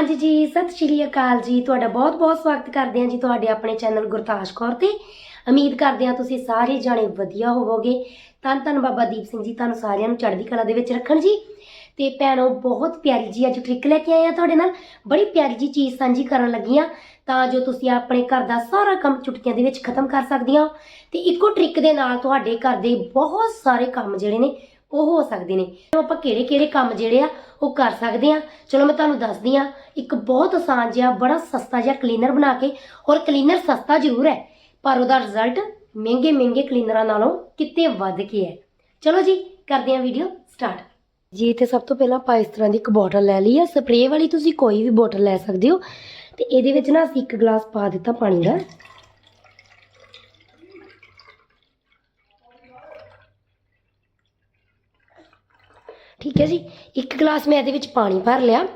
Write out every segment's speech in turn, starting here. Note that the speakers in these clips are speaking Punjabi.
ਹਾਂਜੀ ਜੀ, ਸਤਿ ਸ਼੍ਰੀ ਅਕਾਲ ਜੀ। ਤੁਹਾਡਾ ਬਹੁਤ-ਬਹੁਤ ਸਵਾਗਤ ਕਰਦੇ ਹਾਂ ਜੀ ਤੁਹਾਡੇ ਆਪਣੇ ਚੈਨਲ ਗੁਰਤਾਜ ਕੌਰ ਤੇ। ਉਮੀਦ ਕਰਦੇ ਹਾਂ ਤੁਸੀਂ ਸਾਰੇ ਜਾਣੇ ਵਧੀਆ ਹੋਵੋਗੇ। ਧੰਨ ਧੰਨ ਬਾਬਾ ਦੀਪ ਸਿੰਘ ਜੀ ਤੁਹਾਨੂੰ ਸਾਰਿਆਂ ਨੂੰ ਚੜ੍ਹਦੀ ਕਲਾ ਦੇ ਵਿੱਚ ਰੱਖਣ ਜੀ। ਤੇ ਭੈਣੋ, ਬਹੁਤ ਪਿਆਰੀ ਜੀ ਅੱਜ ਟ੍ਰਿਕ ਲੈ ਕੇ ਆਏ ਆ ਤੁਹਾਡੇ ਨਾਲ। ਬੜੀ ਪਿਆਰੀ ਜੀ ਚੀਜ਼ ਸਾਂਝੀ ਕਰਨ ਲੱਗੀ ਆ ਤਾਂ ਜੋ ਤੁਸੀਂ ਆਪਣੇ ਘਰ ਦਾ ਸਾਰਾ ਕੰਮ ਚੁਟਕੀਆਂ ਦੇ ਵਿੱਚ ਖਤਮ ਕਰ ਸਕਦੀਆਂ ਹੋ। ਤੇ ਇੱਕੋ ਟ੍ਰਿਕ ਦੇ ਨਾਲ ਤੁਹਾਡੇ ਘਰ ਦੇ ਬਹੁਤ ਸਾਰੇ ਕੰਮ ਜਿਹੜੇ ਨੇ ਉਹ ਹੋ ਸਕਦੇ ਨੇ। ਆਪਾਂ ਕਿਹੜੇ ਕਿਹੜੇ ਕੰਮ ਜਿਹੜੇ ਆ, ਉਹ ਕਰ ਸਕਦੇ ਆ। ਚਲੋ ਮੈਂ ਤੁਹਾਨੂੰ ਦੱਸਦੀ ਆ, ਇੱਕ ਬਹੁਤ ਆਸਾਨ ਜਿਹਾ, ਬੜਾ ਸਸਤਾ ਜਿਹਾ ਕਲੀਨਰ ਬਣਾ ਕੇ, ਔਰ ਕਲੀਨਰ ਸਸਤਾ ਜ਼ਰੂਰ ਹੈ, ਪਰ ਉਹਦਾ ਰਿਜ਼ਲਟ ਮਹਿੰਗੇ ਮਹਿੰਗੇ ਕਲੀਨਰਾਂ ਨਾਲੋਂ ਕਿਤੇ ਵੱਧ ਕੇ ਹੈ। ਚਲੋ ਜੀ, ਕਰਦੇ ਆ ਵੀਡੀਓ ਸਟਾਰਟ ਜੀ ਤੇ ਸਭ ਤੋਂ ਪਹਿਲਾਂ ਆਪਾਂ ਇਸ ਤਰ੍ਹਾਂ ਦੀ ਇੱਕ ਬੋਟਲ ਲੈ ਲਈ ਆ। ਸਪਰੇਅ ਵਾਲੀ ਤੁਸੀਂ ਕੋਈ ਵੀ ਬੋਟਲ ਲੈ ਸਕਦੇ ਹੋ। ਤੇ ਇਹਦੇ ਵਿੱਚ ਨਾ ਅਸੀਂ ਇੱਕ ਗਲਾਸ ਪਾ ਦਿੱਤਾ ਪਾਣੀ ਦਾ। ਠੀਕ ਹੈ ਜੀ? ਇੱਕ ਗਲਾਸ ਮੈਂ ਇਹਦੇ ਵਿੱਚ ਪਾਣੀ ਭਰ ਲਿਆ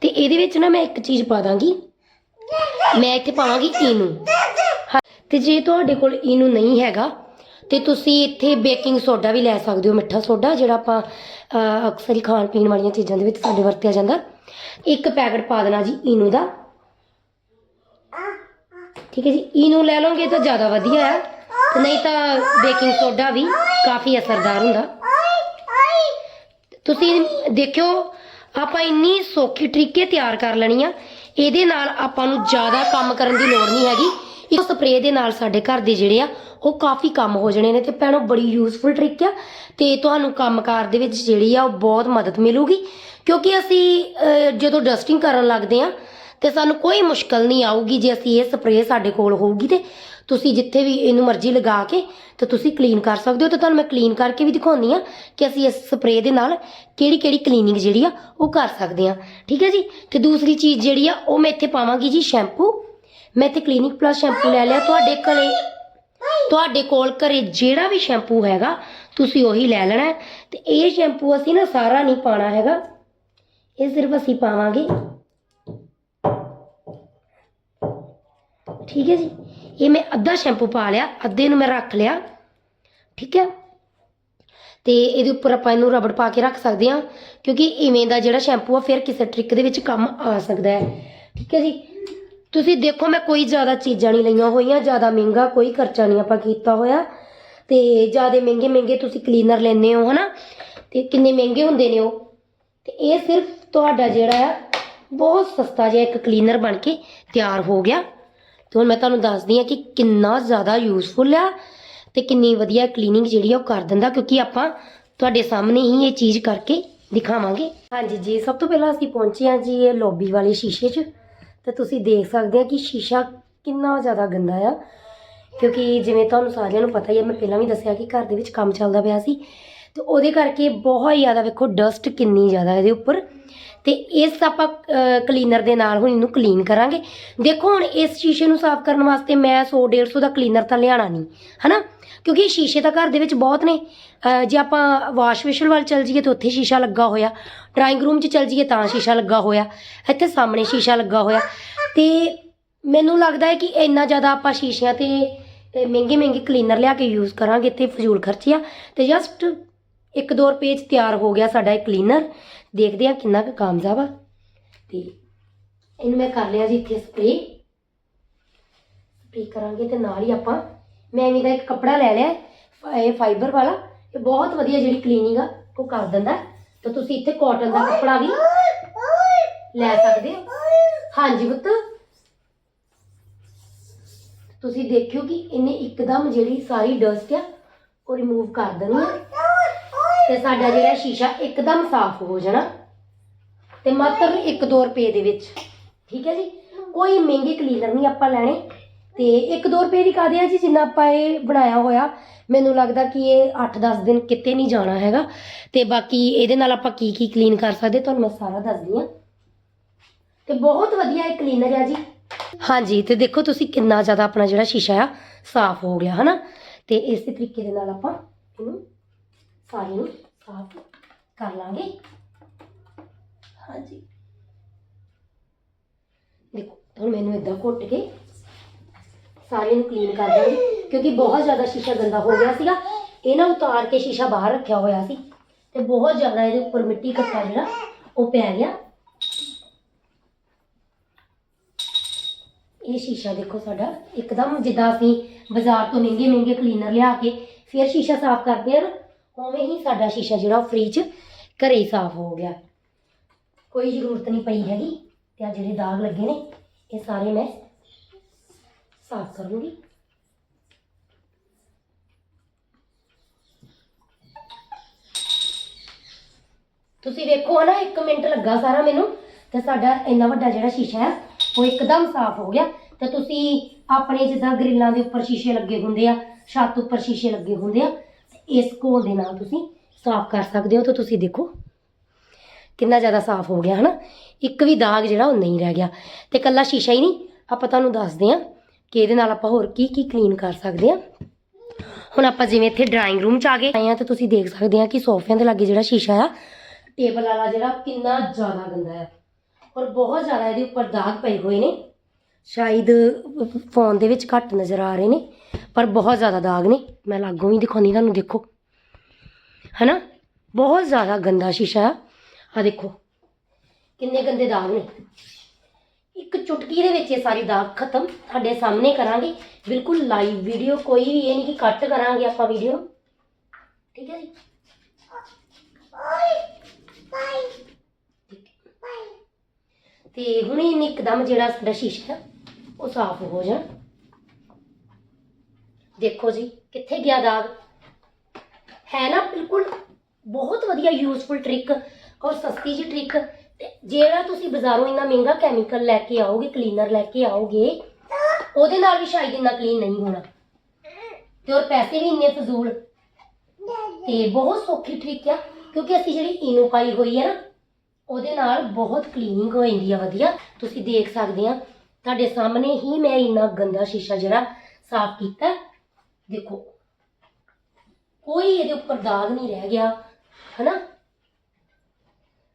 ਤੇ ਇਹਦੇ ਵਿੱਚ ਨਾ ਮੈਂ ਇੱਕ ਚੀਜ਼ ਪਾ ਦਾਂਗੀ। ਮੈਂ ਇੱਥੇ ਪਾਵਾਂਗੀ ਈਨੋ। ਹਾਂ, ਤੇ ਜੇ ਤੁਹਾਡੇ ਕੋਲ ਈਨੋ ਨਹੀਂ ਹੈਗਾ ਤੇ ਤੁਸੀਂ ਇੱਥੇ ਬੇਕਿੰਗ ਸੋਡਾ ਵੀ ਲੈ ਸਕਦੇ ਹੋ ਮਿੱਠਾ ਸੋਡਾ ਜਿਹੜਾ ਆਪਾਂ ਅਕਸਰ ਹੀ ਖਾਣ ਪੀਣ ਵਾਲੀਆਂ ਚੀਜ਼ਾਂ ਦੇ ਵਿੱਚ ਸਾਡੇ ਵਰਤਿਆ ਜਾਂਦਾ। ਇੱਕ ਪੈਕਟ ਪਾ ਦੇਣਾ ਜੀ ਈਨੋ ਦਾ। ਠੀਕ ਹੈ ਜੀ? ਈਨੋ ਲੈ ਲਓਗੇ ਤਾਂ ਜ਼ਿਆਦਾ ਵਧੀਆ ਹੈ ਨਹੀਂ ਤਾਂ ਬੇਕਿੰਗ ਸੋਡਾ ਵੀ ਕਾਫੀ ਅਸਰਦਾਰ ਹੁੰਦਾ। ਤੁਸੀਂ ਦੇਖਿਓ, ਆਪਾਂ ਇੰਨੀ ਸੌਖੀ ਤਰੀਕੇ ਤਿਆਰ ਕਰ ਲੈਣੀ ਆ। ਇਹਦੇ ਨਾਲ ਆਪਾਂ ਨੂੰ ਜ਼ਿਆਦਾ ਕੰਮ ਕਰਨ ਦੀ ਲੋੜ ਨਹੀਂ ਹੈਗੀ। ਇਹ ਸਪਰੇਅ ਦੇ ਨਾਲ ਸਾਡੇ ਘਰ ਦੇ ਜਿਹੜੇ ਆ, ਉਹ ਕਾਫੀ ਕੰਮ ਹੋ ਜਾਣੇ ਨੇ ਤੇ ਭੈਣੋ, ਬੜੀ ਯੂਜ਼ਫੁਲ ਟ੍ਰਿਕ ਆ। ਤੇ ਤੁਹਾਨੂੰ ਕੰਮਕਾਰ ਦੇ ਵਿੱਚ ਜਿਹੜੀ ਆ, ਉਹ ਬਹੁਤ ਮਦਦ ਮਿਲੂਗੀ। ਕਿਉਂਕਿ ਅਸੀਂ ਜਦੋਂ ਡਸਟਿੰਗ ਕਰਨ ਲੱਗਦੇ ਆ, ਤੇ ਸਾਨੂੰ ਕੋਈ ਮੁਸ਼ਕਲ ਨਹੀਂ ਆਊਗੀ ਜੇ ਅਸੀਂ ਇਹ ਸਪਰੇਅ ਸਾਡੇ ਕੋਲ ਹੋਊਗੀ ਤੇ ਤੁਸੀਂ ਜਿੱਥੇ ਵੀ ਇਹਨੂੰ ਮਰਜ਼ੀ ਲਗਾ ਕੇ ਤੇ ਤੁਸੀਂ ਕਲੀਨ ਕਰ ਸਕਦੇ ਹੋ। ਤੇ ਤੁਹਾਨੂੰ ਮੈਂ ਕਲੀਨ ਕਰਕੇ ਵੀ ਦਿਖਾਉਂਦੀ ਆ ਕਿ ਅਸੀਂ ਇਸ ਸਪਰੇਅ ਦੇ ਨਾਲ ਕਿਹੜੀ ਕਿਹੜੀ ਕਲੀਨਿੰਗ ਜਿਹੜੀ ਆ, ਉਹ ਕਰ ਸਕਦੇ ਆ ਠੀਕ ਹੈ ਜੀ? ਤੇ ਦੂਸਰੀ ਚੀਜ਼ ਜਿਹੜੀ ਆ, ਉਹ ਮੈਂ ਇੱਥੇ ਪਾਵਾਂਗੀ ਜੀ ਸ਼ੈਂਪੂ। ਮੈਂ ਇੱਥੇ ਕਲੀਨਿਕ ਪਲੱਸ ਸ਼ੈਂਪੂ ਲੈ ਲਿਆ। ਤੁਹਾਡੇ ਕੋਲੇ ਤੁਹਾਡੇ ਕੋਲ ਘਰੇ ਜਿਹੜਾ ਵੀ ਸ਼ੈਂਪੂ ਹੈਗਾ, ਤੁਸੀਂ ਉਹੀ ਲੈ ਲੈਣਾ ਹੈ। ਤੇ ਇਹ ਸ਼ੈਂਪੂ ਅਸੀਂ ਨਾ ਸਾਰਾ ਨਹੀਂ ਪਾਣਾ ਹੈਗਾ। ਇਹ ਸਿਰਫ ਅਸੀਂ ਪਾਵਾਂਗੇ। ਠੀਕ ਹੈ ਜੀ? ਇਹ ਮੈਂ ਅੱਧਾ ਸ਼ੈਂਪੂ ਪਾ ਲਿਆ, ਅੱਧੇ ਨੂੰ ਮੈਂ ਰੱਖ ਲਿਆ, ਠੀਕ ਹੈ? ਤੇ ਇਹਦੇ ਉੱਪਰ ਆਪਾਂ ਇਹਨੂੰ ਰਬੜ ਪਾ ਕੇ ਰੱਖ ਸਕਦੇ ਹਾਂ, ਕਿਉਂਕਿ ਇਵੇਂ ਦਾ ਜਿਹੜਾ ਸ਼ੈਂਪੂ ਆ, ਫਿਰ ਕਿਸੇ ਟ੍ਰਿਕ ਦੇ ਵਿੱਚ ਕੰਮ ਆ ਸਕਦਾ ਹੈ, ਠੀਕ ਹੈ ਜੀ? ਤੁਸੀਂ ਦੇਖੋ, ਮੈਂ ਕੋਈ ਜ਼ਿਆਦਾ ਚੀਜ਼ਾਂ ਨਹੀਂ ਲਈਆਂ ਹੋਈਆਂ, ਜ਼ਿਆਦਾ ਮਹਿੰਗਾ ਕੋਈ ਖਰਚਾ ਨਹੀਂ ਆਪਾਂ ਕੀਤਾ ਹੋਇਆ, ਤੇ ਜ਼ਿਆਦਾ ਮਹਿੰਗੇ ਮਹਿੰਗੇ ਤੁਸੀਂ ਕਲੀਨਰ ਲੈਂਦੇ ਹੋ, ਹਨਾ? ਤੇ ਕਿੰਨੇ ਮਹਿੰਗੇ ਹੁੰਦੇ ਨੇ ਉਹ? ਤੇ ਇਹ ਸਿਰਫ ਤੁਹਾਡਾ ਜਿਹੜਾ ਆ, ਬਹੁਤ ਸਸਤਾ ਜਿਹਾ ਇੱਕ ਕਲੀਨਰ ਬਣ ਕੇ ਤਿਆਰ ਹੋ ਗਿਆ। ਤੇ ਹੁਣ ਮੈਂ ਤੁਹਾਨੂੰ ਦੱਸਦੀ ਹਾਂ ਕਿ ਕਿੰਨਾ ਜ਼ਿਆਦਾ ਯੂਜ਼ਫੁਲ ਆ ਤੇ ਕਿੰਨੀ ਵਧੀਆ ਕਲੀਨਿੰਗ ਜਿਹੜੀ ਆ ਉਹ ਕਰ ਦਿੰਦਾ, ਕਿਉਂਕਿ ਆਪਾਂ ਤੁਹਾਡੇ ਸਾਹਮਣੇ ਹੀ ਇਹ ਚੀਜ਼ ਕਰਕੇ ਦਿਖਾਵਾਂਗੇ। ਹਾਂਜੀ ਜੀ, ਸਭ ਤੋਂ ਪਹਿਲਾਂ ਅਸੀਂ ਪਹੁੰਚੇ ਹਾਂ ਜੀ ਇਹ ਲੌਬੀ ਵਾਲੇ ਸ਼ੀਸ਼ੇ 'ਚ। ਤੇ ਤੁਸੀਂ ਦੇਖ ਸਕਦੇ ਆ ਕਿ ਸ਼ੀਸ਼ਾ ਕਿੰਨਾ ਜ਼ਿਆਦਾ ਗੰਦਾ ਆ, ਕਿਉਂਕਿ ਜਿਵੇਂ ਤੁਹਾਨੂੰ ਸਾਰਿਆਂ ਨੂੰ ਪਤਾ ਹੀ ਹੈ ਮੈਂ ਪਹਿਲਾਂ ਵੀ ਦੱਸਿਆ ਕਿ ਘਰ ਦੇ ਵਿੱਚ ਕੰਮ ਚੱਲਦਾ ਪਿਆ ਸੀ। ਤੇ ਉਹਦੇ ਕਰਕੇ ਬਹੁਤ ਜ਼ਿਆਦਾ ਵੇਖੋ ਡਸਟ ਕਿੰਨੀ ਜ਼ਿਆਦਾ ਇਹਦੇ ਉੱਪਰ। ਤੇ ਇਸ ਆਪਾਂ ਕਲੀਨਰ ਦੇ ਨਾਲ ਹੁਣ ਇਹਨੂੰ ਕਲੀਨ ਕਰਾਂਗੇ। ਦੇਖੋ ਹੁਣ ਇਸ ਸ਼ੀਸ਼ੇ ਨੂੰ ਸਾਫ਼ ਕਰਨ ਵਾਸਤੇ ਮੈਂ 100 150 ਦਾ ਕਲੀਨਰ ਤਾਂ ਲਿਆਣਾ ਨਹੀਂ, ਹਨਾ? ਕਿਉਂਕਿ ਇਹ ਸ਼ੀਸ਼ੇ ਤਾਂ ਘਰ ਦੇ ਵਿੱਚ ਬਹੁਤ ਨੇ। ਜੇ ਆਪਾਂ ਵਾਸ਼ ਵੇਸ਼ਨ ਵੱਲ ਚੱਲ ਜਾਈਏ ਤਾਂ ਉੱਥੇ ਸ਼ੀਸ਼ਾ ਲੱਗਾ ਹੋਇਆ। ਡਰਾਇੰਗ ਰੂਮ 'ਚ ਚੱਲ ਜਾਈਏ ਤਾਂ ਸ਼ੀਸ਼ਾ ਲੱਗਾ ਹੋਇਆ। ਇੱਥੇ ਸਾਹਮਣੇ ਸ਼ੀਸ਼ਾ ਲੱਗਾ ਹੋਇਆ। ਤੇ ਮੈਨੂੰ ਲੱਗਦਾ ਹੈ ਕਿ ਇੰਨਾ ਜ਼ਿਆਦਾ ਆਪਾਂ ਸ਼ੀਸ਼ਿਆਂ ਤੇ ਮਹਿੰਗੇ ਮਹਿੰਗੇ ਕਲੀਨਰ ਲਿਆ ਕੇ ਯੂਜ਼ ਕਰਾਂਗੇ ਤੇ ਫਜ਼ੂਲ ਖਰਚੇ ਆ ਤੇ ਜਸਟ ਇੱਕ ਦੋ ਰੁਪਏ 'ਚ ਤਿਆਰ ਹੋ ਗਿਆ ਸਾਡਾ ਇਹ ਕਲੀਨਰ ਦੇਖਦੇ ਆ ਕਿੰਨਾ ਕੁ ਕਾਮਯਾਬ ਆ। ਤੇ ਇਹਨੂੰ ਮੈਂ ਕਰ ਲਿਆ ਜੀ ਇੱਥੇ ਸਪਰੇ ਸਪਰੇ ਕਰਾਂਗੇ ਤੇ ਨਾਲ ਹੀ ਆਪਾਂ, ਮੈਂ ਐਵੇਂ ਦਾ ਇੱਕ ਕੱਪੜਾ ਲੈ ਲਿਆ, ਇਹ ਫਾਈਬਰ ਵਾਲਾ। ਇਹ ਬਹੁਤ ਵਧੀਆ ਜਿਹੜੀ ਕਲੀਨਿੰਗ ਆ, ਉਹ ਕਰ ਦਿੰਦਾ। ਤਾਂ ਤੁਸੀਂ ਇੱਥੇ ਕਾਟਨ ਦਾ ਕੱਪੜਾ ਵੀ ਲੈ ਸਕਦੇ ਹੋ। ਹਾਂਜੀ ਪੁੱਤ। ਤੁਸੀਂ ਦੇਖਿਓ ਕਿ ਇਹਨੇ ਇੱਕਦਮ ਜਿਹੜੀ ਸਾਰੀ ਡਸਟ ਆ, ਉਹ ਰਿਮੂਵ ਕਰ ਦੇਣੀ ਆ। ਤੇ ਸਾਡਾ ਜਿਹੜਾ ਸ਼ੀਸ਼ਾ ਇੱਕਦਮ ਸਾਫ਼ ਹੋ ਜਾਣਾ। ਤੇ ਮਾਤਰ 1-2 ਰੁਪਏ ਦੇ ਵਿੱਚ। ਠੀਕ ਹੈ ਜੀ? ਕੋਈ ਮਹਿੰਗੇ ਕਲੀਨਰ ਨਹੀਂ ਆਪਾਂ ਲੈਣੇ। ਤੇ 1-2 ਰੁਪਏ ਦੀ ਕਾਦੇ ਆ ਜੀ? ਜਿੰਨਾ ਆਪਾਂ ਇਹ ਬਣਾਇਆ ਹੋਇਆ, ਮੈਨੂੰ ਲੱਗਦਾ ਕਿ ਇਹ 8-10 ਦਿਨ ਕਿਤੇ ਨਹੀਂ ਜਾਣਾ ਹੈਗਾ। ਤੇ ਬਾਕੀ ਇਹਦੇ ਨਾਲ ਆਪਾਂ ਕੀ ਕੀ ਕਲੀਨ ਕਰ ਸਕਦੇ, ਤੁਹਾਨੂੰ ਮੈਂ ਸਾਰਾ ਦੱਸਦੀ ਆ ਤੇ ਬਹੁਤ ਵਧੀਆ ਇਹ ਕਲੀਨਰ ਆ ਜੀ। ਹਾਂਜੀ, ਤੇ ਦੇਖੋ ਤੁਸੀਂ ਕਿੰਨਾ ਜ਼ਿਆਦਾ ਆਪਣਾ ਜਿਹੜਾ ਸ਼ੀਸ਼ਾ ਆ, ਸਾਫ਼ ਹੋ ਗਿਆ, ਹਨਾ? ਤੇ ਇਸੇ ਤਰੀਕੇ ਦੇ ਨਾਲ ਆਪਾਂ ਇਹਨੂੰ ਸਾਰੀ ਨੂੰ ਸਾਫ਼ ਕਰ ਲਾਂਗੇ। ਹਾਂਜੀ। ਦੇਖੋ, ਹੁਣ ਮੈਨੂੰ ਇਦਾਂ ਘੁੱਟ ਕੇ ਸਾਰੇ ਨੂੰ ਕਲੀਨ ਕਰ ਦਾਂਗੇ ਕਿਉਂਕਿ ਬਹੁਤ ਜ਼ਿਆਦਾ ਸ਼ੀਸ਼ਾ ਗੰਦਾ ਹੋ ਗਿਆ ਸੀਗਾ। ਇਹ ਨਾ ਉਤਾਰ ਕੇ ਸ਼ੀਸ਼ਾ ਬਾਹਰ ਰੱਖਿਆ ਹੋਇਆ ਸੀ ਤੇ ਬਹੁਤ ਜ਼ਿਆਦਾ ਇਹਦੇ ਉੱਪਰ ਮਿੱਟੀ ਕੱਟਾ ਜਿਹੜਾ ਉਹ ਪੈ ਗਿਆ। ਇਹ ਸ਼ੀਸ਼ਾ ਦੇਖੋ ਸਾਡਾ ਇੱਕਦਮ ਜਿੱਦਾਂ ਅਸੀਂ ਬਾਜ਼ਾਰ ਤੋਂ ਮਹਿੰਗੇ ਮਹਿੰਗੇ ਕਲੀਨਰ ਲਿਆ ਕੇ ਫਿਰ ਸ਼ੀਸ਼ਾ ਸਾਫ਼ ਕਰਦੇ ਆ ਨਾ। ਉਵੇਂ ਹੀ ਸਾਡਾ ਸ਼ੀਸ਼ਾ ਜਿਹੜਾ ਉਹ ਫ੍ਰੀ 'ਚ ਘਰੇ ਹੀ ਸਾਫ਼ ਹੋ ਗਿਆ। ਕੋਈ ਜ਼ਰੂਰਤ ਨਹੀਂ ਪਈ ਹੈਗੀ ਤੇ ਆ ਜਿਹੜੇ ਦਾਗ ਲੱਗੇ ਨੇ, ਇਹ ਸਾਰੇ ਮੈਂ ਸਾਫ਼ ਕਰੂੰਗੀ ਤੁਸੀਂ ਵੇਖੋ ਨਾ 1 ਮਿੰਟ ਲੱਗਾ ਸਾਰਾ ਮੈਨੂੰ ਤੇ ਸਾਡਾ ਇੰਨਾ ਵੱਡਾ ਜਿਹੜਾ ਸ਼ੀਸ਼ਾ ਹੈ, ਉਹ ਇੱਕਦਮ ਸਾਫ਼ ਹੋ ਗਿਆ ਤੇ ਤੁਸੀਂ ਆਪਣੇ ਜਿੱਦਾਂ ਗ੍ਰਿਲਾਂ ਦੇ ਉੱਪਰ ਸ਼ੀਸ਼ੇ ਲੱਗੇ ਹੁੰਦੇ ਆ, ਛੱਤ ਉੱਪਰ ਸ਼ੀਸ਼ੇ ਲੱਗੇ ਹੁੰਦੇ ਆ ਇਸ ਘੋਲ ਦੇ ਨਾਲ ਤੁਸੀਂ ਸਾਫ਼ ਕਰ ਸਕਦੇ ਹੋ ਤਾਂ ਤੁਸੀਂ ਦੇਖੋ ਕਿੰਨਾ ਜ਼ਿਆਦਾ ਸਾਫ਼ ਹੋ ਗਿਆ, ਹਨਾ? ਇੱਕ ਵੀ ਦਾਗ ਜਿਹੜਾ ਉਹ ਨਹੀਂ ਰਹਿ ਗਿਆ। ਤੇ ਕੱਲਾ ਸ਼ੀਸ਼ਾ ਹੀ ਨਹੀਂ, ਆਪਾਂ ਤੁਹਾਨੂੰ ਦੱਸਦੇ ਹਾਂ ਕਿ ਇਹਦੇ ਨਾਲ ਆਪਾਂ ਹੋਰ ਕੀ ਕੀ ਕਲੀਨ ਕਰ ਸਕਦੇ ਹਾਂ। ਹੁਣ ਆਪਾਂ ਜਿਵੇਂ ਇੱਥੇ ਡਰਾਇੰਗ ਰੂਮ 'ਚ ਆ ਗਏ, ਆਏ ਆ ਤਾਂ ਤੁਸੀਂ ਦੇਖ ਸਕਦੇ ਆ ਕਿ ਸੋਫਿਆਂ ਦੇ ਲਾਗੇ ਜਿਹੜਾ ਸ਼ੀਸ਼ਾ ਆ ਟੇਬਲ ਵਾਲਾ ਜਿਹੜਾ ਕਿੰਨਾ ਜ਼ਿਆਦਾ ਗੰਦਾ ਆ। ਔਰ ਬਹੁਤ ਜ਼ਿਆਦਾ ਇਹਦੇ ਉੱਪਰ ਦਾਗ ਪਏ ਹੋਏ ਨੇ। ਸ਼ਾਇਦ ਫੋਨ ਦੇ ਵਿੱਚ ਘੱਟ ਨਜ਼ਰ ਆ ਰਹੇ ਨੇ। ਪਰ ਬਹੁਤ ਜ਼ਿਆਦਾ ਦਾਗ ਨੇ। ਮੈਂ ਲਾਗੋਂ ਵੀ ਦਿਖਾਉਂਦੀ ਤੁਹਾਨੂੰ, ਦੇਖੋ। ਹਨਾ? ਬਹੁਤ ਜ਼ਿਆਦਾ ਗੰਦਾ ਸ਼ੀਸ਼ਾ ਆ। ਦੇਖੋ, ਕਿੰਨੇ ਗੰਦੇ ਦਾਗ ਨੇ। ਇੱਕ ਚੁਟਕੀ ਦੇ ਵਿੱਚ ਇਹ ਸਾਰੀ ਦਾਗ ਖਤਮ। ਤੁਹਾਡੇ ਸਾਹਮਣੇ ਕਰਾਂਗੇ। ਬਿਲਕੁਲ ਲਾਈਵ ਵੀਡੀਓ ਕੋਈ ਵੀ ਇਹ ਨਹੀਂ ਕਿ ਕੱਟ ਕਰਾਂਗੇ ਆਪਾਂ ਵੀਡੀਓ ਠੀਕ ਹੈ ਜੀ? ਤੇ ਹੁਣੇ ਇੱਕਦਮ ਜਿਹੜਾ ਸਾਡਾ ਸ਼ੀਸ਼ਾ ਹੈ, ਉਹ ਸਾਫ਼ ਹੋ ਜਾਣ। ਦੇਖੋ ਜੀ, ਕਿੱਥੇ ਗਿਆ ਦਾਗ? ਹੈ ਨਾ ਬਿਲਕੁਲ ਬਹੁਤ ਵਧੀਆ ਯੂਜ਼ਫੁਲ ਟ੍ਰਿਕ ਔਰ ਸਸਤੀ ਜੀ ਟ੍ਰਿਕ ਤੇ ਜਿਹੜਾ ਤੁਸੀਂ ਬਾਜ਼ਾਰੋਂ ਇੰਨਾ ਮਹਿੰਗਾ ਕੈਮੀਕਲ ਲੈ ਕੇ ਆਓਗੇ ਕਲੀਨਰ ਲੈ ਕੇ ਆਓਗੇ, ਉਹਦੇ ਨਾਲ ਵੀ ਸ਼ਾਇਦ ਇੰਨਾ ਕਲੀਨ ਨਹੀਂ ਹੋਣਾ। ਤੇ ਔਰ ਪੈਸੇ ਵੀ ਇੰਨੇ ਫਜ਼ੂਲ। ਤੇ ਬਹੁਤ ਸੌਖੀ ਟ੍ਰਿਕ ਆ, ਕਿਉਂਕਿ ਅਸੀਂ ਜਿਹੜੀ ਇਨੋ ਪਾਈ ਹੋਈ ਹੈ ਨਾ, ਉਹਦੇ ਨਾਲ ਬਹੁਤ ਕਲੀਨਿੰਗ ਹੋ ਜਾਂਦੀ ਆ, ਵਧੀਆ। ਤੁਸੀਂ ਦੇਖ ਸਕਦੇ ਆ, ਤੁਹਾਡੇ ਸਾਹਮਣੇ ਹੀ ਮੈਂ ਇੰਨਾ ਗੰਦਾ ਸ਼ੀਸ਼ਾ ਜਿਹੜਾ ਸਾਫ਼ ਕੀਤਾ। ਦੇਖੋ, ਕੋਈ ਇਹਦੇ ਉੱਪਰ ਦਾਗ ਨਹੀਂ ਰਹਿ ਗਿਆ, ਹਨਾ?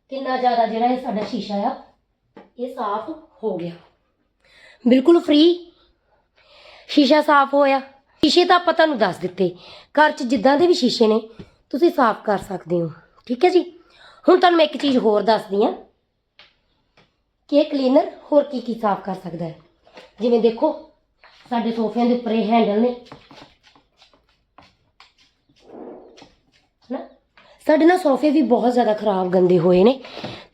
ਕਿੰਨਾ ਜ਼ਿਆਦਾ ਜਿਹੜਾ ਇਹ ਸਾਡਾ ਸ਼ੀਸ਼ਾ ਆ, ਇਹ ਸਾਫ਼ ਹੋ ਗਿਆ। ਬਿਲਕੁਲ ਫ੍ਰੀ ਸ਼ੀਸ਼ਾ ਸਾਫ਼ ਹੋਇਆ। ਸ਼ੀਸ਼ੇ ਤਾਂ ਆਪਾਂ ਤੁਹਾਨੂੰ ਦੱਸ ਦਿੱਤੇ। ਘਰ 'ਚ ਜਿੱਦਾਂ ਦੇ ਵੀ ਸ਼ੀਸ਼ੇ ਨੇ, ਤੁਸੀਂ ਸਾਫ਼ ਕਰ ਸਕਦੇ ਹੋ। ਠੀਕ ਹੈ ਜੀ? ਹੁਣ ਤੁਹਾਨੂੰ ਮੈਂ ਇੱਕ ਚੀਜ਼ ਹੋਰ ਦੱਸਦੀ ਹਾਂ ਕਿ ਇਹ ਕਲੀਨਰ ਹੋਰ ਕੀ ਕੀ ਸਾਫ਼ ਕਰ ਸਕਦਾ ਹੈ। ਜਿਵੇਂ ਦੇਖੋ, ਸਾਡੇ ਸੋਫਿਆਂ ਦੇ ਉੱਪਰ ਇਹ ਹੈਂਡਲ ਨੇ। ਸਾਡੇ ਨਾ ਸੋਫੇ ਵੀ ਬਹੁਤ ਜ਼ਿਆਦਾ ਖਰਾਬ ਗੰਦੇ ਹੋਏ ਨੇ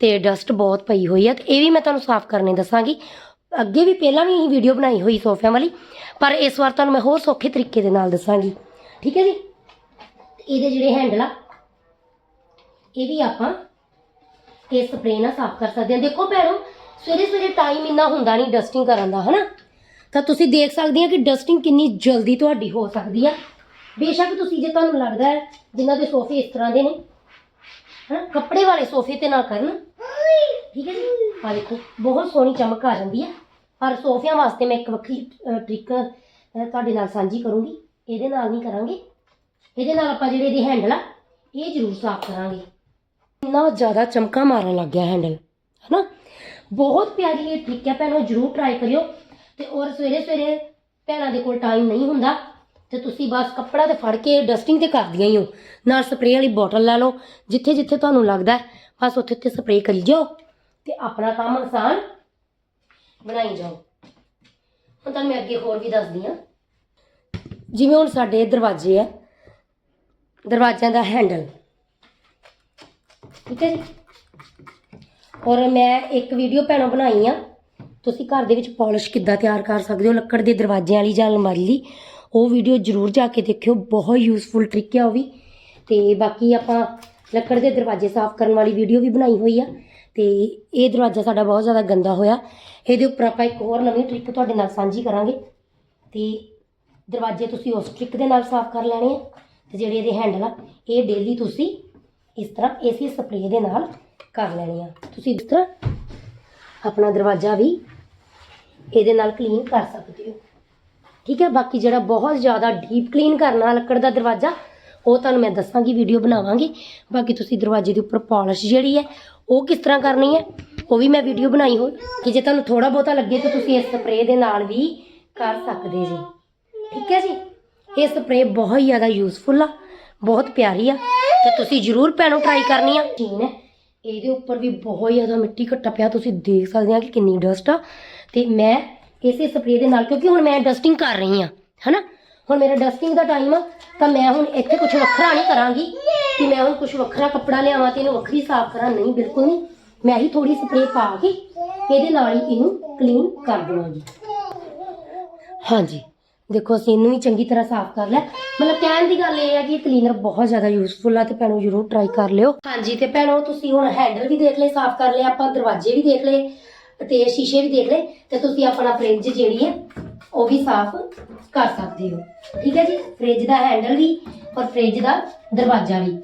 ਤੇ ਡਸਟ ਬਹੁਤ ਪਈ ਹੋਈ ਆ ਤੇ ਇਹ ਵੀ ਮੈਂ ਤੁਹਾਨੂੰ ਸਾਫ਼ ਕਰਨੇ ਦੱਸਾਂਗੀ। ਅੱਗੇ ਵੀ ਪਹਿਲਾਂ ਵੀ ਇਹ ਵੀਡੀਓ ਬਣਾਈ ਹੋਈ ਸੋਫਿਆਂ ਵਾਲੀ, ਪਰ ਇਸ ਵਾਰ ਤੁਹਾਨੂੰ ਮੈਂ ਹੋਰ ਸੌਖੇ ਤਰੀਕੇ ਦੇ ਨਾਲ ਦੱਸਾਂਗੀ। ਠੀਕ ਹੈ ਜੀ? ਇਹਦੇ ਜਿਹੜੇ ਹੈਂਡਲ ਆ, ਇਹ ਵੀ ਆਪਾਂ ਇਹ ਸਪਰੇਅ ਨਾਲ ਸਾਫ਼ ਕਰ ਸਕਦੇ ਹਾਂ। ਦੇਖੋ ਭੈਣੋ, ਸਵੇਰੇ ਸਵੇਰੇ ਟਾਈਮ ਇੰਨਾ ਹੁੰਦਾ ਨਹੀਂ ਡਸਟਿੰਗ ਕਰਨ ਦਾ, ਹਨਾ? ਤਾਂ ਤੁਸੀਂ ਦੇਖ ਸਕਦੇ ਆ ਕਿ ਡਸਟਿੰਗ ਕਿੰਨੀ ਜਲਦੀ ਤੁਹਾਡੀ ਹੋ ਸਕਦੀ ਆ। ਬੇਸ਼ੱਕ ਤੁਸੀਂ ਜੇ ਤੁਹਾਨੂੰ ਲੱਗਦਾ ਹੈ ਜਿਨ੍ਹਾਂ ਦੇ ਸੋਫੇ ਇਸ ਤਰ੍ਹਾਂ ਦੇ ਨੇ, ਹਨਾ, ਕੱਪੜੇ ਵਾਲੇ ਸੋਫੇ ਤੇ ਨਾ ਕਰਨ। ਠੀਕ ਹੈ ਜੀ? ਆ ਦੇਖੋ, ਬਹੁਤ ਸੋਹਣੀ ਚਮਕ ਆ ਜਾਂਦੀ ਹੈ। ਪਰ ਸੋਫਿਆਂ ਵਾਸਤੇ ਮੈਂ ਇੱਕ ਵੱਖਰੀ ਟ੍ਰਿਕ ਤੁਹਾਡੇ ਨਾਲ ਸਾਂਝੀ ਕਰੂੰਗੀ। ਇਹਦੇ ਨਾਲ ਨਹੀਂ ਕਰਾਂਗੇ। ਇਹਦੇ ਨਾਲ ਆਪਾਂ ਜਿਹੜੇ ਇਹਦੇ ਹੈਂਡਲ ਆ, ਇਹ ਜ਼ਰੂਰ ਸਾਫ਼ ਕਰਾਂਗੇ। ਇੰਨਾ ਜ਼ਿਆਦਾ ਚਮਕਾ ਮਾਰਨ ਲੱਗ ਗਿਆ ਹੈਂਡਲ ਹਨਾ? ਬਹੁਤ ਪਿਆਰੀ ਇਹ ਟ੍ਰਿਕ ਹੈ। ਭੈਣੋ, ਜਰੂਰ ਟਰਾਈ ਕਰਿਓ। ਤੇ ਔਰ ਸਵੇਰੇ ਸਵੇਰੇ ਭੈਣਾਂ ਦੇ ਕੋਲ ਟਾਈਮ ਨਹੀਂ ਹੁੰਦਾ। ਤੇ ਤੁਸੀਂ ਬਸ ਕੱਪੜਾ ਤੇ ਫੜ ਕੇ ਡਸਟਿੰਗ ਤੇ ਕਰਦੀਆਂ ਹੀ ਹੋ ਨਾਲ ਸਪਰੇਅ ਵਾਲੀ ਬੋਟਲ ਲੈ ਲਓ ਜਿੱਥੇ ਜਿੱਥੇ ਤੁਹਾਨੂੰ ਲੱਗਦਾ ਹੈ, ਬਸ ਉੱਥੇ ਉੱਥੇ ਸਪਰੇਅ ਕਰੀ ਜਾਓ ਤੇ ਆਪਣਾ ਕੰਮ ਆਸਾਨ ਬਣਾਈ ਜਾਓ। ਹੁਣ ਤੁਹਾਨੂੰ ਮੈਂ ਅੱਗੇ ਹੋਰ ਵੀ ਦੱਸਦੀ ਹਾਂ। ਜਿਵੇਂ ਹੁਣ ਸਾਡੇ ਦਰਵਾਜ਼ੇ ਆ ਦਰਵਾਜ਼ਿਆਂ ਦਾ ਹੈਂਡਲ ਠੀਕ ਹੈ ਜੀ? ਔਰ ਮੈਂ ਇੱਕ ਵੀਡੀਓ ਭੈਣੋ ਬਣਾਈ ਆ। ਤੁਸੀਂ ਘਰ ਦੇ ਵਿੱਚ ਪਾਲਿਸ਼ ਕਿੱਦਾਂ ਤਿਆਰ ਕਰ ਸਕਦੇ ਹੋ? ਲੱਕੜ ਦੇ ਦਰਵਾਜ਼ਿਆਂ ਵਾਲੀ ਜਾਂ ਅਲਮਾਰੀ ਲਈ ਉਹ ਵੀਡੀਓ ਜ਼ਰੂਰ ਜਾ ਕੇ ਦੇਖਿਓ, ਬਹੁਤ ਯੂਜ਼ਫੁਲ ਟ੍ਰਿਕ ਆ ਉਹ ਵੀ। ਤੇ ਬਾਕੀ ਆਪਾਂ ਲੱਕੜ ਦੇ ਦਰਵਾਜ਼ੇ ਸਾਫ਼ ਕਰਨ ਵਾਲੀ ਵੀਡੀਓ ਵੀ ਬਣਾਈ ਹੋਈ ਆ। ਤੇ ਇਹ ਦਰਵਾਜ਼ਾ ਸਾਡਾ ਬਹੁਤ ਜ਼ਿਆਦਾ ਗੰਦਾ ਹੋਇਆ। ਇਹਦੇ ਉੱਪਰ ਆਪਾਂ ਇੱਕ ਹੋਰ ਨਵੀਂ ਟ੍ਰਿਕ ਤੁਹਾਡੇ ਨਾਲ ਸਾਂਝੀ ਕਰਾਂਗੇ। ਤੇ ਦਰਵਾਜ਼ੇ ਤੁਸੀਂ ਉਸ ਟ੍ਰਿਕ ਦੇ ਨਾਲ ਸਾਫ਼ ਕਰ ਲੈਣੇ ਆ। ਤੇ ਜਿਹੜੇ ਇਹਦੇ ਹੈਂਡਲ ਆ, ਇਹ ਡੇਲੀ ਤੁਸੀਂ ਇਸ ਤਰ੍ਹਾਂ ਇਸੇ ਸਪਰੇਅ ਦੇ ਨਾਲ ਕਰ ਲੈਣੇ ਆ। ਤੁਸੀਂ ਇਸ ਤਰ੍ਹਾਂ ਆਪਣਾ ਦਰਵਾਜ਼ਾ ਵੀ ਇਹਦੇ ਨਾਲ ਕਲੀਨ ਕਰ ਸਕਦੇ ਹੋ। ਠੀਕ ਹੈ, ਬਾਕੀ ਜਿਹੜਾ ਬਹੁਤ ਜ਼ਿਆਦਾ ਡੀਪ ਕਲੀਨ ਕਰਨਾ ਲੱਕੜ ਦਾ ਦਰਵਾਜ਼ਾ, ਉਹ ਤੁਹਾਨੂੰ ਮੈਂ ਦੱਸਾਂਗੀ ਵੀਡੀਓ ਬਣਾਵਾਂਗੀ। ਬਾਕੀ ਤੁਸੀਂ ਦਰਵਾਜ਼ੇ ਦੇ ਉੱਪਰ ਪਾਲਿਸ਼ ਜਿਹੜੀ ਹੈ, ਉਹ ਕਿਸ ਤਰ੍ਹਾਂ ਕਰਨੀ ਹੈ, ਉਹ ਵੀ ਮੈਂ ਵੀਡੀਓ ਬਣਾਈ ਹੋਈ। ਕਿ ਜੇ ਤੁਹਾਨੂੰ ਥੋੜਾ ਬਹੁਤਾ ਲੱਗੇ ਤਾਂ ਤੁਸੀਂ ਇਸ ਸਪਰੇਅ ਦੇ ਨਾਲ ਵੀ ਕਰ ਸਕਦੇ ਜੀ। ਠੀਕ ਹੈ ਜੀ? ਇਹ ਸਪਰੇਅ ਬਹੁਤ ਜ਼ਿਆਦਾ ਯੂਜ਼ਫੁਲ ਆ, ਬਹੁਤ ਪਿਆਰੀ ਆ, ਤੇ ਤੁਸੀਂ ਜ਼ਰੂਰ ਭੈਣੋ ਟਰਾਈ ਕਰਨੀ ਆ। ਠੀਕ ਹੈ, ਇਹਦੇ ਉੱਪਰ ਵੀ ਬਹੁਤ ਜ਼ਿਆਦਾ ਮਿੱਟੀ ਘੱਟਾ ਪਿਆ, ਤੁਸੀਂ ਦੇਖ ਸਕਦੇ ਆ ਕਿ ਕਿੰਨੀ ਡਸਟ ਆ। ਤੇ ਮੈਂ ਇਸੇ ਸਪਰੇਅ ਦੇ ਨਾਲ, ਕਿਉਂਕਿ ਹੁਣ ਮੈਂ ਡਸਟਿੰਗ ਕਰ ਰਹੀ ਹਾਂ, ਹਨਾ? ਹੁਣ ਮੇਰਾ ਡਸਟਿੰਗ ਦਾ ਟਾਈਮ ਆ, ਤਾਂ ਮੈਂ ਹੁਣ ਇੱਥੇ ਕੁਝ ਵੱਖਰਾ ਨਹੀਂ ਕਰਾਂਗੀ ਕਿ ਮੈਂ ਹੁਣ ਕੁਝ ਵੱਖਰਾ ਕੱਪੜਾ ਲਿਆਵਾਂ ਤੇ ਇਹਨੂੰ ਵੱਖਰੀ ਸਾਫ਼ ਕਰਾਂ। ਨਹੀਂ, ਬਿਲਕੁਲ ਨਹੀਂ। ਮੈਂ ਹੀ ਥੋੜੀ ਸਪਰੇਅ ਪਾ ਕੇ ਇਹਦੇ ਨਾਲ ਹੀ ਇਹਨੂੰ ਕਲੀਨ ਕਰ ਦੇਵਾਂਗੀ। ਹਾਂਜੀ। ਦੇਖੋ, ਅਸੀਂ ਇਹਨੂੰ ਵੀ ਚੰਗੀ ਤਰ੍ਹਾਂ ਸਾਫ਼ ਕਰ ਲਿਆ। ਮਤਲਬ ਕਹਿਣ ਦੀ ਗੱਲ ਇਹ ਹੈ ਕਿ ਕਲੀਨਰ ਬਹੁਤ ਜ਼ਿਆਦਾ ਯੂਜ਼ਫੁਲ ਆ ਤੇ ਭੈਣੋ, ਜਰੂਰ ਟਰਾਈ ਕਰ ਲਿਓ। ਹਾਂਜੀ, ਤੇ ਭੈਣੋ, ਤੁਸੀਂ ਹੁਣ ਹੈਂਡਲ ਵੀ ਦੇਖ ਲਏ, ਸਾਫ਼ ਕਰ ਲਿਆ ਆਪਾਂ ਦਰਵਾਜ਼ੇ ਵੀ ਦੇਖ ਲਏ। ਤੇ ਸ਼ੀਸ਼ੇ ਵੀ ਦੇਖ ਲਏ ਤੇ ਤੁਸੀਂ ਆਪਣਾ ਫ੍ਰਿਜ ਜਿਹੜੀ ਹੈ ਉਹ ਵੀ ਸਾਫ਼ ਕਰ ਸਕਦੇ ਹੋ। ਠੀਕ ਹੈ ਜੀ? ਫ੍ਰਿਜ ਦਾ ਹੈਂਡਲ ਵੀ ਔਰ ਫ੍ਰਿਜ ਦਾ ਦਰਵਾਜ਼ਾ ਵੀ।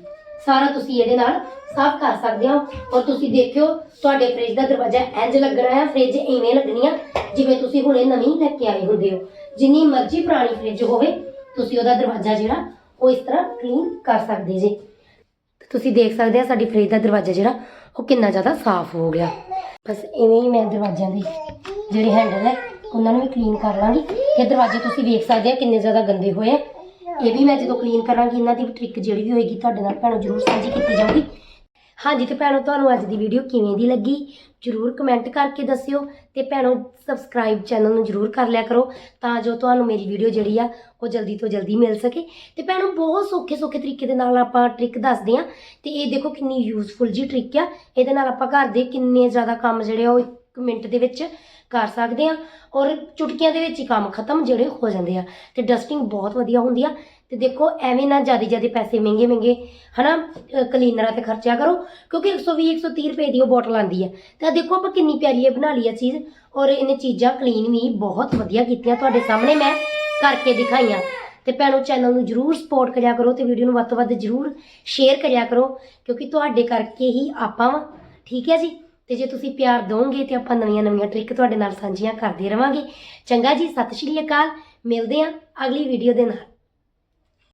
ਸਾਰਾ ਤੁਸੀਂ ਇਹਦੇ ਨਾਲ ਸਾਫ਼ ਕਰ ਸਕਦੇ ਹੋ। ਔਰ ਤੁਸੀਂ ਦੇਖਿਓ, ਤੁਹਾਡੇ ਫ੍ਰਿਜ ਦਾ ਦਰਵਾਜ਼ਾ ਇੰਜ ਲੱਗਣਾ ਹੈ ਫ੍ਰਿਜ ਇਵੇਂ ਲੱਗਣੀ ਆ, ਜਿਵੇਂ ਤੁਸੀਂ ਹੁਣੇ ਨਵੀਂ ਲੈ ਕੇ ਆਏ ਹੁੰਦੇ ਹੋ। ਜਿੰਨੀ ਮਰਜ਼ੀ ਪੁਰਾਣੀ ਫ੍ਰਿਜ ਹੋਵੇ, ਤੁਸੀਂ ਉਹਦਾ ਦਰਵਾਜ਼ਾ ਜਿਹੜਾ, ਉਹ ਇਸ ਤਰ੍ਹਾਂ ਕਲੀਨ ਕਰ ਸਕਦੇ ਜੇ। ਤੁਸੀਂ ਦੇਖ ਸਕਦੇ ਆ ਸਾਡੀ ਫ੍ਰਿਜ ਦਾ ਦਰਵਾਜ਼ਾ ਜਿਹੜਾ, ਉਹ ਕਿੰਨਾ ਜ਼ਿਆਦਾ ਸਾਫ਼ ਹੋ ਗਿਆ। ਬਸ ਇਵੇਂ ਹੀ ਮੈਂ ਦਰਵਾਜ਼ਿਆਂ ਦੇ ਜਿਹੜੇ ਹੈਂਡਲ ਹੈ, ਉਹਨਾਂ ਨੂੰ ਵੀ ਕਲੀਨ ਕਰ ਲਾਂਗੀ। ਤੇ ਦਰਵਾਜ਼ੇ ਤੁਸੀਂ ਵੇਖ ਸਕਦੇ ਆ ਕਿੰਨੇ ਜ਼ਿਆਦਾ ਗੰਦੇ ਹੋਏ ਆ। ਇਹ ਵੀ ਮੈਂ ਜਦੋਂ ਕਲੀਨ ਕਰਾਂਗੀ, ਇਹਨਾਂ ਦੀ ਵੀ ਟ੍ਰਿਕ ਜਿਹੜੀ ਵੀ ਹੋਏਗੀ, ਤੁਹਾਡੇ ਨਾਲ ਭੈਣੋ ਜ਼ਰੂਰ ਸਾਂਝੀ ਕੀਤੀ ਜਾਊਗੀ। ਹਾਂਜੀ, ਤੇ ਭੈਣੋ, ਤੁਹਾਨੂੰ ਅੱਜ ਦੀ ਵੀਡੀਓ ਕਿਵੇਂ ਦੀ ਲੱਗੀ? ਜਰੂਰ ਕਮੈਂਟ ਕਰਕੇ ਦੱਸਿਓ ਤੇ ਭੈਣੋ ਸਬਸਕ੍ਰਾਈਬ ਚੈਨਲ ਨੂੰ ਜਰੂਰ ਕਰ ਲਿਆ ਕਰੋ ਤਾਂ ਜੋ ਤੁਹਾਨੂੰ ਮੇਰੀ ਵੀਡੀਓ ਜਿਹੜੀ ਆ, ਉਹ ਜਲਦੀ ਤੋਂ ਜਲਦੀ ਮਿਲ ਸਕੇ। ਤੇ ਭੈਣੋ, ਬਹੁਤ ਸੌਖੇ ਸੌਖੇ ਤਰੀਕੇ ਦੇ ਨਾਲ ਆਪਾਂ ਟ੍ਰਿਕ ਦੱਸਦੇ ਆ ਤੇ ਇਹ ਦੇਖੋ ਕਿੰਨੀ ਯੂਜ਼ਫੁਲ ਜੀ ਟ੍ਰਿਕ ਆ। ਇਹਦੇ ਨਾਲ ਆਪਾਂ ਘਰ ਦੇ ਕਿੰਨੇ ਜ਼ਿਆਦਾ ਕੰਮ ਜਿਹੜੇ ਆ, ਉਹ ਇੱਕ ਮਿੰਟ ਦੇ ਵਿੱਚ ਕਰ ਸਕਦੇ ਆ ਔਰ ਚੁਟਕੀਆਂ ਦੇ ਵਿੱਚ ਹੀ ਕੰਮ ਖਤਮ ਜਿਹੜੇ ਹੋ ਜਾਂਦੇ ਆ। ਤੇ ਡਸਟਿੰਗ ਬਹੁਤ ਵਧੀਆ ਹੁੰਦੀ ਆ। ਤੇ ਦੇਖੋ, ਐਵੇਂ ਨਾ ਜ਼ਿਆਦਾ ਜ਼ਿਆਦਾ ਪੈਸੇ ਮਹਿੰਗੇ ਮਹਿੰਗੇ, ਹਨਾ ਕਲੀਨਰਾਂ ਤੇ ਖਰਚਿਆ ਕਰੋ, ਕਿਉਂਕਿ 120 130 ਰੁਪਏ ਦੀ ਉਹ ਬੋਟਲ ਆਂਦੀ ਹੈ ਤਾਂ ਦੇਖੋ, ਆਪਾਂ ਕਿੰਨੀ ਪਿਆਰੀ ਇਹ ਬਣਾ ਲਈ ਆ ਚੀਜ਼, ਔਰ ਇਹਨੇ ਚੀਜ਼ਾਂ ਕਲੀਨ ਵੀ ਬਹੁਤ ਵਧੀਆ ਕੀਤੀਆਂ ਤੁਹਾਡੇ ਸਾਹਮਣੇ ਮੈਂ ਕਰਕੇ ਦਿਖਾਈਆਂ। ਤੇ ਭੈਣੋ ਚੈਨਲ ਨੂੰ ਜਰੂਰ ਸਪੋਰਟ ਕਰਿਆ ਕਰੋ ਤੇ ਵੀਡੀਓ ਨੂੰ ਵੱਧ ਤੋਂ ਵੱਧ ਜਰੂਰ ਸ਼ੇਅਰ ਕਰਿਆ ਕਰੋ, ਕਿਉਂਕਿ ਤੁਹਾਡੇ ਕਰਕੇ ਹੀ ਆਪਾਂ ਵਾਂ, ਠੀਕ ਹੈ ਜੀ? ਤੇ ਜੇ ਤੁਸੀਂ ਪਿਆਰ ਦੋਗੇ ਤੇ ਆਪਾਂ ਨਵੀਆਂ ਨਵੀਆਂ ਟ੍ਰਿਕ ਤੁਹਾਡੇ ਨਾਲ ਸਾਂਝੀਆਂ ਕਰਦੇ ਰਵਾਂਗੇ। ਚੰਗਾ ਜੀ, ਸਤਿ ਸ਼੍ਰੀ ਅਕਾਲ, ਮਿਲਦੇ ਹਾਂ ਅਗਲੀ ਵੀਡੀਓ ਦੇ ਨਾਲ।